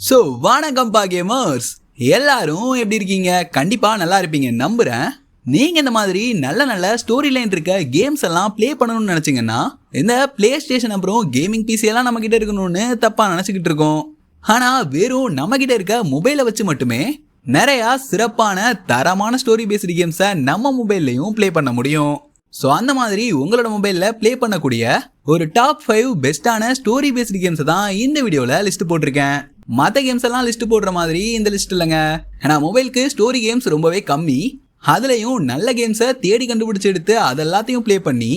So வணக்கம்பா gamers எல்லாரும் எப்படி இருக்கீங்க? கண்டிப்பாக நல்லா இருப்பீங்க. நம்புகிறேன் நீங்கள் இந்த மாதிரி நல்ல நல்ல ஸ்டோரி லைன் இருக்க கேம்ஸ் எல்லாம் ப்ளே பண்ணணும்னு நினச்சிங்கன்னா இந்த பிளே ஸ்டேஷன் அப்புறம் கேமிங் பிசி எல்லாம் நம்மக்கிட்ட இருக்கணும்னு தப்பாக நினச்சிக்கிட்டு இருக்கோம். ஆனால் வெறும் நம்மக்கிட்ட இருக்க மொபைலை வச்சு மட்டுமே நிறையா சிறப்பான தரமான ஸ்டோரி பேஸ்டு கேம்ஸை நம்ம மொபைல்லையும் ப்ளே பண்ண முடியும். ஸோ அந்த மாதிரி உங்களோட மொபைலில் ப்ளே பண்ணக்கூடிய ஒரு டாப் ஃபைவ் பெஸ்ட்டான ஸ்டோரி பேஸ்டு கேம்ஸை தான் இந்த வீடியோவில் லிஸ்ட் போட்டிருக்கேன். மற்ற கேம்ஸ் எல்லாம் லிஸ்ட் போடுற மாதிரி இந்த லிஸ்ட் இல்லைங்க. ஏன்னா மொபைலுக்கு ஸ்டோரி கேம்ஸ் ரொம்பவே கம்மி. அதுலேயும் நல்ல கேம்ஸை தேடி கண்டுபிடிச்சி எடுத்து அதெல்லாத்தையும் ப்ளே பண்ணி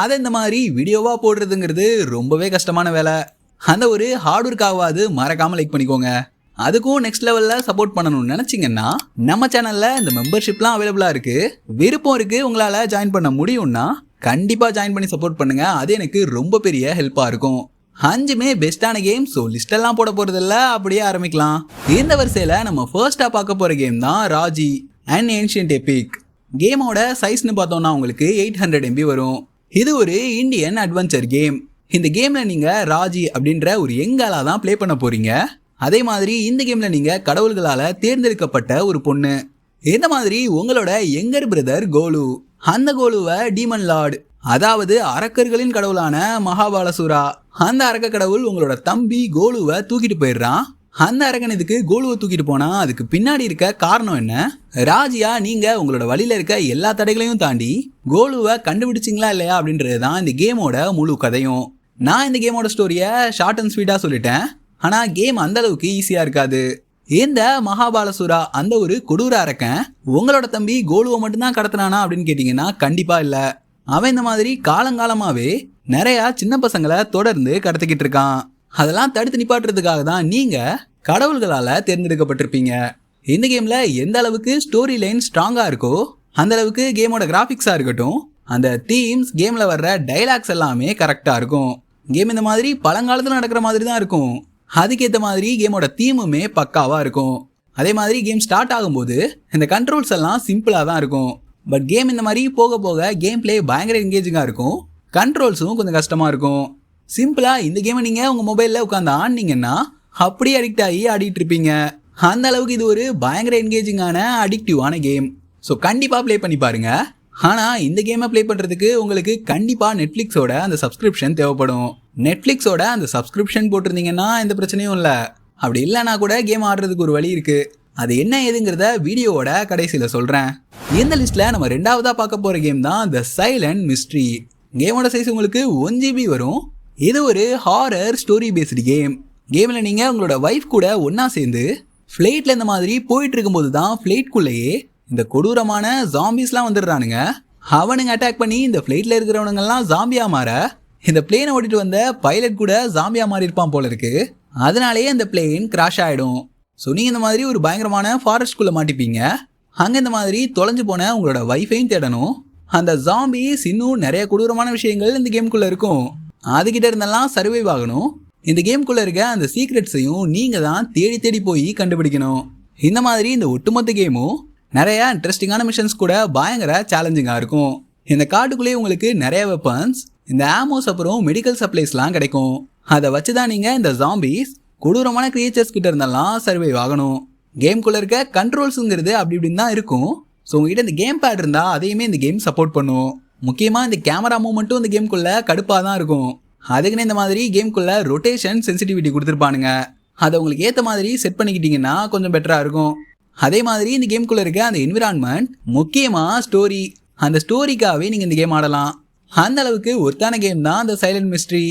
அதை இந்த மாதிரி வீடியோவாக போடுறதுங்கிறது ரொம்பவே கஷ்டமான வேலை. அந்த ஒரு ஹார்ட் ஒர்க்காவது மறக்காமல் லைக் பண்ணிக்கோங்க. அதுக்கும் நெக்ஸ்ட் லெவலில் சப்போர்ட் பண்ணணும்னு நினச்சிங்கன்னா நம்ம சேனலில் இந்த மெம்பர்ஷிப்லாம் அவைலபிளாக இருக்குது விருப்பம் இருக்குது உங்களால் ஜாயின் பண்ண முடியும்னா கண்டிப்பாக ஜாயின் பண்ணி சப்போர்ட் பண்ணுங்கள் அது எனக்கு ரொம்ப பெரிய ஹெல்ப்பாக இருக்கும். அஞ்சுமே பெஸ்ட்டான கேம் ஸோ லிஸ்டெல்லாம் போட போகிறதில்ல அப்படியே ஆரம்பிக்கலாம். இந்த வரிசையில் நம்ம ஃபர்ஸ்ட்டாக பார்க்க போகிற கேம் தான் ராஜி அண்ட் ஏன்ஷியன்ட் எபிக் கேமோட சைஸ்னு பார்த்தோம்னா உங்களுக்கு எயிட் ஹண்ட்ரட் எம்பி வரும். இது ஒரு இந்தியன் அட்வென்ச்சர் கேம் இந்த கேம்ல நீங்க ராஜி அப்படின்ற ஒரு எங்காலா தான் ப்ளே பண்ண போறீங்க. அதே மாதிரி இந்த கேம்ல நீங்க கடவுள்களால தேர்ந்தெடுக்கப்பட்ட ஒரு பொண்ணு. இந்த மாதிரி உங்களோட எங்கர் பிரதர் கோலு. அந்த கோலுவை டீமன் லார்டு அதாவது அரக்கர்களின் கடவுளான மகாபாலசூரா. அந்த அரக்க கடவுள் உங்களோட தம்பி கோலுவை தூக்கிட்டு போயிடுறான். அந்த அரக்கன் இதுக்கு கோலுவை தூக்கிட்டு போனா அதுக்கு பின்னாடி இருக்க காரணம் என்ன? ராஜியா நீங்க உங்களோட வழியில இருக்க எல்லா தடைகளையும் தாண்டி கோலுவை கண்டுபிடிச்சிங்களா இல்லையா அப்படின்றது தான் இந்த கேமோட முழு கதையும். நான் இந்த கேமோட ஸ்டோரியை ஷார்ட் அண்ட் ஸ்வீட்டாக சொல்லிட்டேன். ஆனால் கேம் அந்த அளவுக்கு ஈஸியாக இருக்காது. இந்த மகாபாலசுரா அந்த ஒரு கொடூர அரக்கன் உங்களோட தம்பி கோலுவை மட்டும்தான் கடத்தினானா அப்படின்னு கேட்டிங்கன்னா கண்டிப்பாக இல்லை. அவன் இந்த மாதிரி காலங்காலமாகவே நிறையா சின்ன பசங்களை தொடர்ந்து கடத்திக்கிட்டு இருக்கான். அதெல்லாம் தடுத்து நிப்பாட்டுறதுக்காக தான் நீங்கள் கடவுள்களால் தேர்ந்தெடுக்கப்பட்டிருப்பீங்க. இந்த கேமில் எந்த அளவுக்கு ஸ்டோரி லைன் ஸ்ட்ராங்காக இருக்கோ அந்த அளவுக்கு கேமோட கிராஃபிக்ஸாக இருக்கட்டும் அந்த தீம்ஸ் கேமில் வர்ற டைலாக்ஸ் எல்லாமே கரெக்டாக இருக்கும். கேம் இந்த மாதிரி பழங்காலத்தில் நடக்கிற மாதிரி தான் இருக்கும். அதுக்கேற்ற மாதிரி கேமோட தீமுமே பக்காவாக இருக்கும். அதே மாதிரி கேம் ஸ்டார்ட் ஆகும்போது இந்த கண்ட்ரோல்ஸ் எல்லாம் சிம்பிளாக தான் இருக்கும். பட் கேம் இந்த மாதிரி போக போக கேம் பிளே பயங்கர என்கேஜிங்காக இருக்கும். கண்ட்ரோல்ஸும் கொஞ்சம் கஷ்டமாக இருக்கும். சிம்பிளாக இந்த கேமை நீங்கள் உங்கள் மொபைலில் உட்காந்து ஆடினீங்கன்னா அப்படியே அடிக்ட் ஆகி ஆடிட்டு இருப்பீங்க. அந்த அளவுக்கு இது ஒரு பயங்கர என்கேஜிங்கான அடிக்டிவான கேம் ஸோ கண்டிப்பாக ப்ளே பண்ணி பாருங்கள் ஆனால் இந்த கேமை ப்ளே பண்ணுறதுக்கு உங்களுக்கு கண்டிப்பாக நெட்ஃப்ளிக்ஸோட அந்த சப்ஸ்கிரிப்ஷன் தேவைப்படும். நெட்ஃப்ளிக்ஸோட அந்த சப்ஸ்கிரிப்ஷன் போட்டிருந்தீங்கன்னா எந்த பிரச்சனையும் இல்லை. அப்படி இல்லைனா கூட கேம் ஆடுறதுக்கு ஒரு வழி இருக்குது அது என்ன ஏதுங்கிறத வீடியோவோட கடைசியில் சொல்கிறேன் இந்த லிஸ்ட்டில் நம்ம ரெண்டாவதாக பார்க்க போகிற கேம் தான் த சைலண்ட் மிஸ்ட்ரி கேமோட சைஸ் உங்களுக்கு ஒன் ஜிபி வரும். இது ஒரு ஹாரர் ஸ்டோரி பேஸ்டு கேம் கேமில் நீங்கள் உங்களோட ஒய்ஃப் கூட ஒன்றா சேர்ந்து ஃப்ளைட்டில் இந்த மாதிரி போயிட்டு இருக்கும்போது தான் ஃப்ளைட்குள்ளேயே இந்த கொடூரமான ஜாம்பிஸ்லாம் வந்துடுறானுங்க. அவனுங்க அட்டாக் பண்ணி இந்த ஃப்ளைட்டில் இருக்கிறவனுங்கெல்லாம் ஜாம்பியா மாற இந்த பிளேனை ஓட்டிட்டு வந்த பைலட் கூட ஜாம்பியா மாறி இருப்பான் போல இருக்கு. அதனாலேயே அந்த பிளேன் கிராஷ் ஆகிடும் ஸோ நீங்கள் இந்த மாதிரி ஒரு பயங்கரமான ஃபாரஸ்ட்குள்ளே மாட்டிப்பீங்க. அங்கே இந்த மாதிரி தொலைஞ்சு போன உங்களோட வைஃபையும் தேடணும். அந்த ஜாம்பிஸ் இன்னும் நிறைய கொடூரமான விஷயங்கள் இந்த கேம்குள்ளே இருக்கும். அதுக்கிட்ட இருந்தெல்லாம் சர்வைவ் ஆகணும். இந்த கேம்குள்ளே இருக்க அந்த சீக்ரெட்ஸையும் நீங்கள் தான் தேடி தேடி போய் கண்டுபிடிக்கணும். இந்த மாதிரி இந்த ஒட்டுமொத்த கேமும் நிறைய இன்ட்ரெஸ்டிங்கான மிஷன்ஸ் கூட பயங்கர சேலஞ்சிங்காக இருக்கும். இந்த காட்டுக்குள்ளேயே உங்களுக்கு நிறைய வெப்பன்ஸ் இந்த ஆமோஸ் அப்புறம் மெடிக்கல் சப்ளைஸ்லாம் கிடைக்கும். அதை வச்சு தான் நீங்கள் இந்த ஜாம்பிஸ் கொடூரமான கிரியேச்சர்ஸ் கிட்ட இருந்தெல்லாம் சர்வைவ் ஆகணும். கேம்குள்ளே இருக்க கண்ட்ரோல்ஸுங்கிறது அப்படி இப்படின்னு தான் இருக்கும். ஸோ உங்ககிட்ட இந்த கேம் பேட் இருந்தால் அதையுமே இந்த கேம் சப்போர்ட் பண்ணும். முக்கியமாக இந்த கேமரா மூமெண்ட்டும் இந்த கேம்குள்ளே கடுப்பாக தான் இருக்கும். அதுக்குன்னு இந்த மாதிரி கேம்குள்ளே ரொட்டேஷன் சென்சிட்டிவிட்டி கொடுத்துருப்பானுங்க. அதை உங்களுக்கு ஏற்ற மாதிரி செட் பண்ணிக்கிட்டீங்கன்னா கொஞ்சம் பெட்டராக இருக்கும். அதே மாதிரி இந்த கேம்குள்ளே இருக்க அந்த என்விரான்மெண்ட் முக்கியமாக ஸ்டோரி அந்த ஸ்டோரிக்காகவே நீங்கள் இந்த கேம் ஆடலாம். அந்த அளவுக்கு ஒர்த்தான கேம் தான் அந்த சைலண்ட் மிஸ்ட்ரி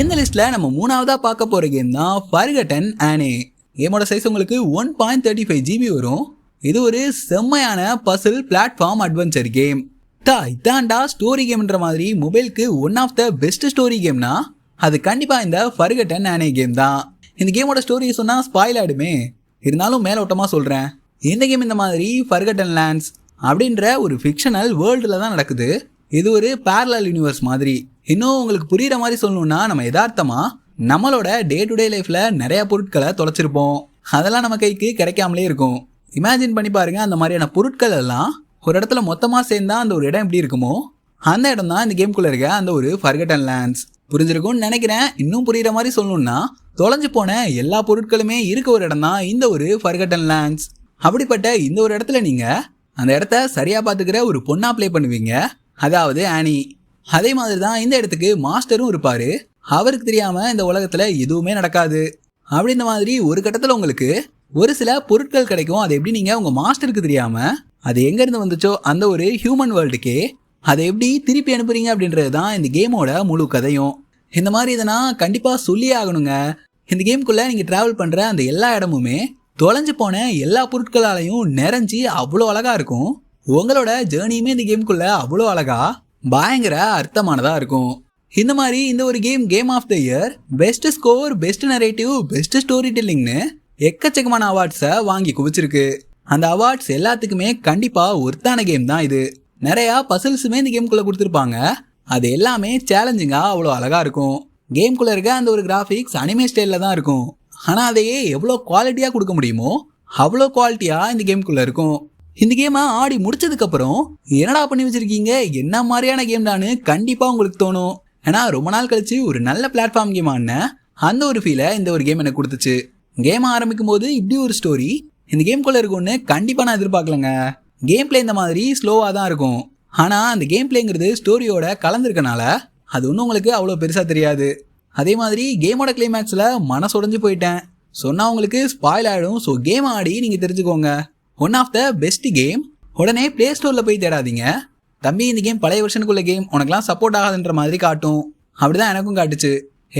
இந்த லிஸ்ட்டில் நம்ம மூணாவதாக பார்க்க போகிற கேம் தான் ஃபர்கட்டன் ஆனே கேமோட சைஸ் உங்களுக்கு one point thirty five GB வரும். இது ஒரு செம்மையான பசில் பிளாட்ஃபார்ம் அட்வென்ச்சர் கேம் தா இதாண்டா ஸ்டோரி கேம்ன்ற மாதிரி மொபைலுக்கு one of the best story கேம்னா அது கண்டிப்பாக இந்த ஃபர்கட்டன் ஆனே கேம் தான். இந்த கேமோட ஸ்டோரி சொன்னால் ஸ்பாயில் ஆயிடுமே. இருந்தாலும் மேலோட்டமாக சொல்கிறேன் இந்த கேம் இந்த மாதிரி ஃபர்கட்டன் லேண்ட்ஸ் அப்படின்ற ஒரு ஃபிக்ஷனல் வேர்ல்டில் தான் நடக்குது. இது ஒரு பேரலல் யூனிவர்ஸ் மாதிரி. இன்னும் உங்களுக்கு புரியுற மாதிரி சொல்லணும்னா நம்ம யதார்த்தமாக நம்மளோட டே டு டே லைஃப்பில் நிறைய பொருட்களை தொலைச்சிருப்போம். அதெல்லாம் நம்ம கைக்கு கிடைக்காமலே இருக்கும். இமேஜின் பண்ணி பாருங்க அந்த மாதிரியான பொருட்கள் எல்லாம் ஒரு இடத்துல மொத்தமாக சேர்ந்தா அந்த ஒரு இடம் எப்படி இருக்குமோ அந்த இடம் தான் இந்த கேம்குள்ளே இருக்க அந்த ஒரு ஃபர்கட்டன் லேண்ட்ஸ் புரிஞ்சிருக்கும்னு நினைக்கிறேன். இன்னும் புரியுற மாதிரி சொல்லணும்னா தொலைஞ்சு போன எல்லா பொருட்களுமே இருக்க ஒரு இடம் தான் இந்த ஒரு ஃபர்கட்டன் லேண்ட்ஸ் அப்படிப்பட்ட இந்த ஒரு இடத்துல நீங்கள் அந்த இடத்த சரியாக பார்த்துக்கிற ஒரு பொண்ணாக ப்ளே பண்ணுவீங்க. அதாவது ஆனி. அதே மாதிரி தான் இந்த இடத்துக்கு மாஸ்டரும் இருப்பார். அவருக்கு தெரியாமல் இந்த உலகத்தில் எதுவுமே நடக்காது. அப்படின்ற மாதிரி ஒரு கட்டத்தில் உங்களுக்கு ஒரு சில பொருட்கள் கிடைக்கும். அது எப்படி நீங்கள் உங்கள் மாஸ்டருக்கு தெரியாமல் அது எங்கேருந்து வந்துச்சோ அந்த ஒரு ஹியூமன் வேர்ல்டுக்கே அதை எப்படி திருப்பி அனுப்புறீங்க அப்படின்றது தான் இந்த கேமோட முழு கதையும். இந்த மாதிரி இதை கண்டிப்பாக சொல்லியே ஆகணுங்க. இந்த கேம்குள்ளே நீங்கள் ட்ராவல் பண்ணுற அந்த எல்லா இடமுமே தொலைஞ்சு போன எல்லா பொருட்களாலையும் நிறைஞ்சி அவ்வளோ அழகாக இருக்கும். உங்களோட ஜேர்னியுமே இந்த கேம்குள்ளே அவ்வளோ அழகா பயங்கர அர்த்தமானதாக இருக்கும். இந்த மாதிரி இந்த ஒரு game game of the year best score best narrative best story டெல்லிங்னு எக்கச்சக்கமான அவார்ட்ஸை வாங்கி குவிச்சிருக்கு. அந்த அவார்ட்ஸ் எல்லாத்துக்குமே கண்டிப்பாக ஒருத்தான கேம் தான் இது. நிறையா பசில்ஸுமே இந்த கேம்குள்ளே கொடுத்துருப்பாங்க. அது எல்லாமே சேலஞ்சிங்காக அவ்வளோ அழகாக இருக்கும். கேம்குள்ளே இருக்க அந்த ஒரு கிராஃபிக்ஸ் அனிமே ஸ்டைலில் தான் இருக்கும். ஆனால் அதையே எவ்வளோ குவாலிட்டியாக கொடுக்க முடியுமோ அவ்வளோ குவாலிட்டியாக இந்த கேம்குள்ளே இருக்கும். இந்த கேமை ஆடி முடிச்சதுக்கப்புறம் என்னடா பண்ணி வச்சிருக்கீங்க? என்ன மாதிரியான கேம் தான்னு கண்டிப்பாக உங்களுக்கு தோணும். ஏன்னா ரொம்ப நாள் கழிச்சு ஒரு நல்ல பிளாட்ஃபார்ம் கேம் ஆன அந்த ஒரு ஃபீலை இந்த ஒரு கேம் எனக்கு கொடுத்துச்சு. கேம் ஆரம்பிக்கும் போது இப்படி ஒரு ஸ்டோரி இந்த கேம்குள்ளே இருக்கும்னு கண்டிப்பாக நான் எதிர்பார்க்கலங்க. கேம் பிளே இந்த மாதிரி ஸ்லோவாக தான் இருக்கும். ஆனால் அந்த கேம் பிளேங்கிறது ஸ்டோரியோட கலந்துருக்கனால அது ஒன்றும் உங்களுக்கு அவ்வளோ பெருசாக தெரியாது. அதே மாதிரி கேமோட கிளைமேக்ஸில் மனசுடைஞ்சு போயிட்டேன். சொன்னால் உங்களுக்கு ஸ்பாயில் ஆகிடும் ஸோ கேம் ஆடி நீங்கள் தெரிஞ்சுக்கோங்க. One of the best game உடனே ப்ளே ஸ்டோரில் போய் தேடாதீங்க. தம்பி இந்த கேம் பழைய வருஷனுக்குள்ள கேம் உனக்குலாம் சப்போர்ட் ஆகாதுன்ற மாதிரி காட்டும். அப்படி தான் எனக்கும் காட்டுச்சு.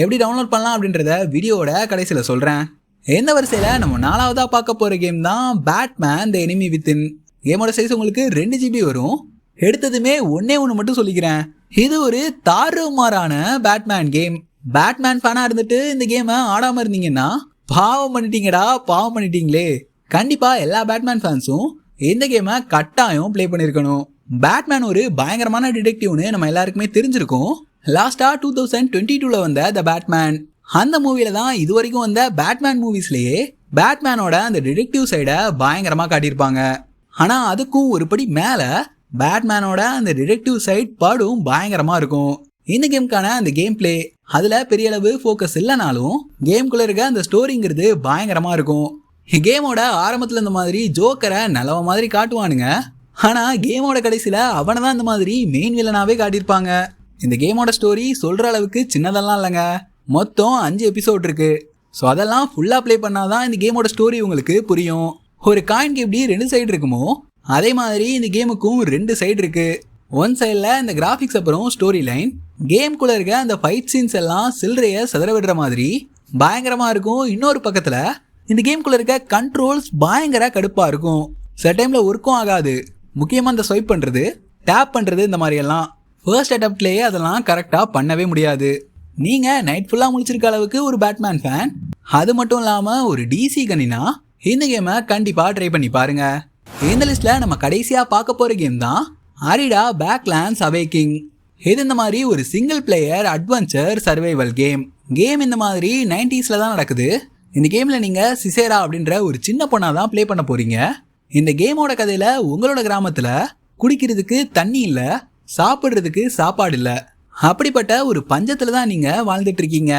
எப்படி டவுன்லோட் பண்ணலாம் அப்படின்றத வீடியோவோட கடைசியில் சொல்கிறேன் எந்த வரிசையில் நம்ம நாலாவதாக பார்க்க போகிற கேம் தான் பேட்மேன் த எனிமி வித்தின் கேமோட சைஸ் உங்களுக்கு ரெண்டு ஜிபி வரும். எடுத்ததுமே ஒன்னே ஒன்று மட்டும் சொல்லிக்கிறேன். இது ஒரு தாறுமாறான பேட்மேன் கேம் பேட்மேன் ஃபேனாக இருந்துட்டு இந்த கேமை ஆடாமல் இருந்தீங்கன்னா பாவம் பண்ணிட்டீங்கடா பாவம் பண்ணிட்டீங்களே. கண்டிப்பாக எல்லா பேட்மேன் ஃபேன்ஸும் இந்த கேமை கட்டாயம் ப்ளே பண்ணியிருக்கணும் பேட்மேன் ஒரு பயங்கரமான டிடெக்டிவ்னு நம்ம எல்லாருக்குமே தெரிஞ்சிருக்கும். லாஸ்ட்டாக டூ தௌசண்ட் டுவெண்ட்டி டூவில் வந்த த பேட்மேன் அந்த மூவியில தான் இது வரைக்கும் வந்த பேட்மேன் மூவிஸ்லேயே பேட்மேனோட அந்த டிடெக்டிவ் சைடை பயங்கரமாக காட்டியிருப்பாங்க. ஆனால் அதுக்கும் ஒரு படி மேலே பேட்மேனோட அந்த டிடெக்டிவ் சைட் படும் பயங்கரமாக இருக்கும். இந்த கேமுக்கான அந்த கேம் பிளே அதில் பெரிய அளவு ஃபோக்கஸ் இல்லைனாலும் கேம்குள்ளே இருக்க அந்த ஸ்டோரிங்கிறது பயங்கரமாக இருக்கும். கேமோட ஆரம்பத்தில் இந்த மாதிரி ஜோக்கரை நல்லவ மாதிரி காட்டுவானுங்க. ஆனால் கேமோட கடைசியில் அவனை தான் இந்த மாதிரி மெயின் வில்லனாகவே காட்டியிருப்பாங்க. இந்த கேமோட ஸ்டோரி சொல்கிற அளவுக்கு சின்னதெல்லாம் இல்லைங்க. மொத்தம் அஞ்சு எபிசோட் இருக்கு. ஸோ அதெல்லாம் ஃபுல்லாக ப்ளே பண்ணாதான் இந்த கேமோட ஸ்டோரி உங்களுக்கு புரியும். ஒரு காயின்க்கு எப்படி ரெண்டு சைடு இருக்குமோ அதே மாதிரி இந்த கேமுக்கும் ரெண்டு சைடு இருக்கு. ஒன் சைடில் இந்த கிராஃபிக்ஸ் அப்புறம் ஸ்டோரி லைன் கேம்குள்ளே இருக்க அந்த ஃபைட் சீன்ஸ் எல்லாம் சில்லறையை சிதற விடுற மாதிரி பயங்கரமாக இருக்கும். இன்னொரு பக்கத்தில் இந்த கேம்குள்ளே இருக்க கண்ட்ரோல்ஸ் பயங்கர கடுப்பாக இருக்கும். சில டைமில் ஒர்க்கும் ஆகாது. முக்கியமாக இந்த ஸ்வைப் பண்ணுறது டேப் பண்ணுறது இந்த மாதிரியெல்லாம். ஃபர்ஸ்ட் அட்டப்ட்லேயே அதெல்லாம் கரெக்டாக பண்ணவே முடியாது. நீங்கள் நைட் ஃபுல்லாக முடிச்சிருக்க அளவுக்கு ஒரு பேட்மேன் ஃபேன் அது மட்டும் இல்லாமல் ஒரு டிசி கணினா இந்த கேமை கண்டிப்பாக ட்ரை பண்ணி பாருங்கள் இந்த லிஸ்ட்டில் நம்ம கடைசியாக பார்க்க போகிற கேம் தான் அரிடா பேக்லாண்ட்ஸ் அவேக்கிங் இது இந்த மாதிரி ஒரு single player adventure survival game game இந்த மாதிரி நைன்டிஸில் தான் நடக்குது. இந்த கேமில் நீங்கள் சிசேரா அப்படின்ற ஒரு சின்ன பொண்ணாக தான் ப்ளே பண்ண போகிறீங்க இந்த கேமோட கதையில் உங்களோட கிராமத்தில் குடிக்கிறதுக்கு தண்ணி இல்லை சாப்பிட்றதுக்கு சாப்பாடு இல்லை. அப்படிப்பட்ட ஒரு பஞ்சத்தில் தான் நீங்கள் வாழ்ந்துட்டு இருக்கீங்க.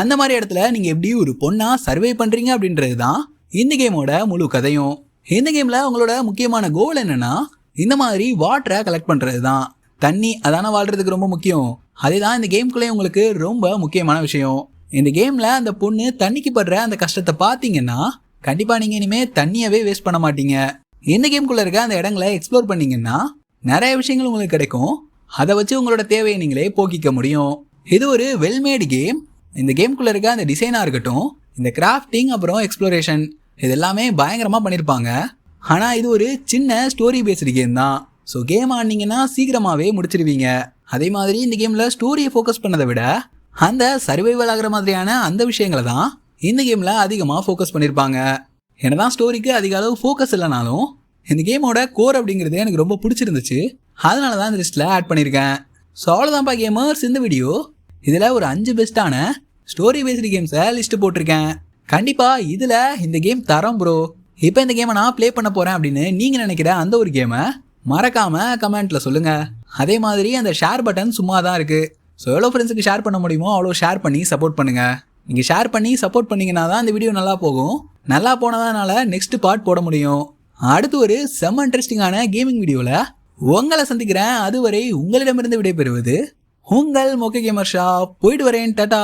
அந்த மாதிரி இடத்துல நீங்கள் எப்படி ஒரு பொண்ணாக சர்வே பண்ணுறீங்க அப்படின்றது தான் இந்த கேமோட முழு கதையும். இந்த கேமில் உங்களோட முக்கியமான கோல் என்னென்னா இந்த மாதிரி வாட்டரை கலெக்ட் பண்ணுறது தான். தண்ணி அதான வாழ்கிறதுக்கு ரொம்ப முக்கியம். அதே தான் இந்த கேம்குள்ளே உங்களுக்கு ரொம்ப முக்கியமான விஷயம். இந்த கேமில் அந்த பொண்ணு தண்ணிக்கு படுற அந்த கஷ்டத்தை பார்த்தீங்கன்னா கண்டிப்பாக நீங்கள் இனிமேல் தண்ணியவே வேஸ்ட் பண்ண மாட்டீங்க. இந்த கேம்குள்ளே இருக்க அந்த இடங்களை எக்ஸ்ப்ளோர் பண்ணிங்கன்னா நிறைய விஷயங்கள் உங்களுக்கு கிடைக்கும். அதை வச்சு உங்களோட தேவையை நீங்களே போக்கிக்க முடியும். இது ஒரு வெல்மேடு கேம் இந்த கேம்குள்ளே இருக்க அந்த டிசைனாக இருக்கட்டும் இந்த கிராஃப்டிங் அப்புறம் எக்ஸ்ப்ளோரேஷன் இது எல்லாமே பயங்கரமாக பண்ணியிருப்பாங்க ஆனால் இது ஒரு சின்ன ஸ்டோரி பேஸ்டு கேம் தான். ஸோ கேம் ஆடினீங்கன்னா சீக்கிரமாகவே முடிச்சிருவீங்க. அதே மாதிரி இந்த கேமில் ஸ்டோரியை ஃபோக்கஸ் பண்ணதை விட அந்த சர்வைவல் ஆகிற மாதிரியான அந்த விஷயங்களை தான் இந்த கேமில் அதிகமாக ஃபோக்கஸ் பண்ணியிருப்பாங்க என்னதான் ஸ்டோரிக்கு அதிக அளவு ஃபோக்கஸ் இல்லைனாலும் இந்த கேமோட கோர் அப்படிங்கிறது எனக்கு ரொம்ப பிடிச்சிருந்துச்சு. அதனால தான் இந்த லிஸ்ட்டில் ஆட் பண்ணியிருக்கேன் ஸோ அவ்வளோதான்ப்பா கேமர்ஸ் இந்த வீடியோ இதில் ஒரு அஞ்சு பெஸ்ட்டான ஸ்டோரி பேஸ்டு கேம்ஸை லிஸ்ட்டு போட்டிருக்கேன். கண்டிப்பாக இதில் இந்த கேம் தரம் ப்ரோ இப்போ இந்த கேமை நான் ப்ளே பண்ண போகிறேன் அப்படின்னு நீங்கள் நினைக்கிற அந்த ஒரு கேமை மறக்காமல் கமெண்ட்டில் சொல்லுங்கள் அதே மாதிரி அந்த ஷேர் பட்டன் சும்மா தான் இருக்குது ஸோ எவ்வளோ ஃப்ரெண்ட்ஸுக்கு ஷேர் பண்ண முடியுமோ அவ்வளோ ஷேர் பண்ணி சப்போர்ட் பண்ணுங்கள் நீங்கள் ஷேர் பண்ணி சப்போர்ட் பண்ணீங்கன்னா தான் இந்த வீடியோ நல்லா போகும். நல்லா போனதானால நெக்ஸ்ட் பார்ட் போட முடியும். அடுத்து ஒரு செம்ம இன்ட்ரெஸ்டிங்கான கேமிங் வீடியோவில் உங்களை சந்திக்கிறேன். அதுவரை உங்களிடமிருந்து விடைபெறுவது உங்கள் மொக்க கேமர் ஷா. போயிட்டு வரேன். டாட்டா